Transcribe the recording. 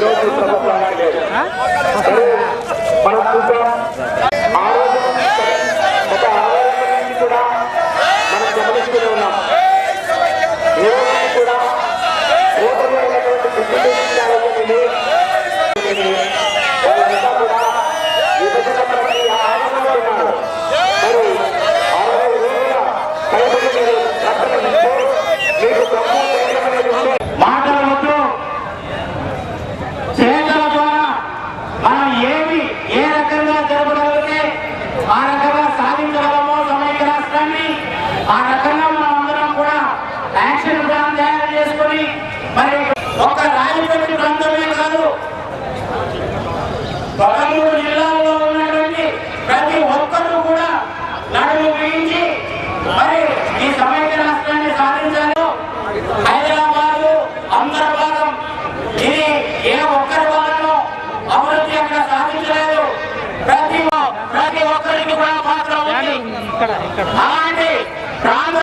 ఈరోజు ప్రభుత్వానికి లేదు. మనం చూద్దాం ఆ రోజు మీకు డబ్బు ఆ రకంగా సాధించగలమో సమైక్య రాష్ట్రాన్ని ఆ రకంగా మనం అందరం కూడా యాక్షన్ ప్లాన్ తయారు చేసుకొని మరి ఒక రాజపేట ప్రాంతమే కాదు పదమూడు జిల్లాల్లో ఉన్నటువంటి ప్రతి ఒక్కరూ కూడా నడుము వేయించి మరి ఈ సమైక్య రాష్ట్రాన్ని సాధించాలో. హైదరాబాదు అమృతభాగం ఇది ఏ కూడా పాత్ర ఉంది. అలాంటి